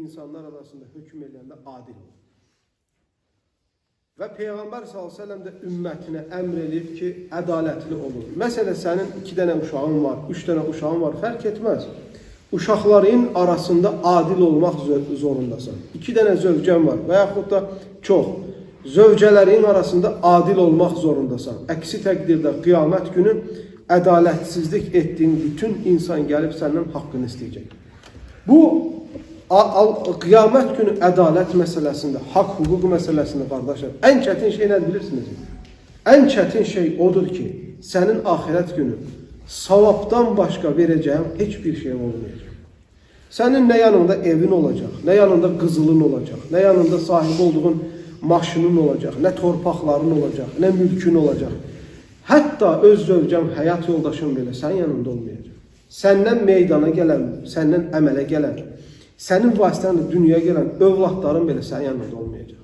insanlar arasında hüküm edəndə adil ol. Və Peyğəmbər s.ə.v də ümmətinə əmr edib ki, ədalətli olun. Məsələn, sənin iki dənə uşağın var, üç dənə uşağın var, fərq etməz. Uşaqların arasında adil olmaq zorundasan. İki dənə zövcən var və yaxud da çox. Zövcələrin arasında adil olmaq zorundasan. Əksi təqdirdə qiyamət günü ədalətsizlik etdiyin bütün insan gəlib səndən haqqını istəyəcək. Bu qiyamət günü ədalət məsələsində, haqq hüquq məsələsində qardaşlar, ən çətin şey nədir bilirsiniz? Ən çətin şey odur ki, sənin axirət günü savabdan başqa verəcəyin heç bir şey olmayacaq. Sənin nə yanında evin olacaq, nə yanında qızılın olacaq, nə yanında sahib olduğun maşının olacaq, nə torpaqların olacaq, nə mülkün olacaq. Hətta öz zövcən, həyat yoldaşın belə sənin yanında olmayacaq. Səndən meydana gələn, səndən əmələ gələn, sənin vasitənlə dünyaya gələn övladların belə sənin yanında olmayacaq.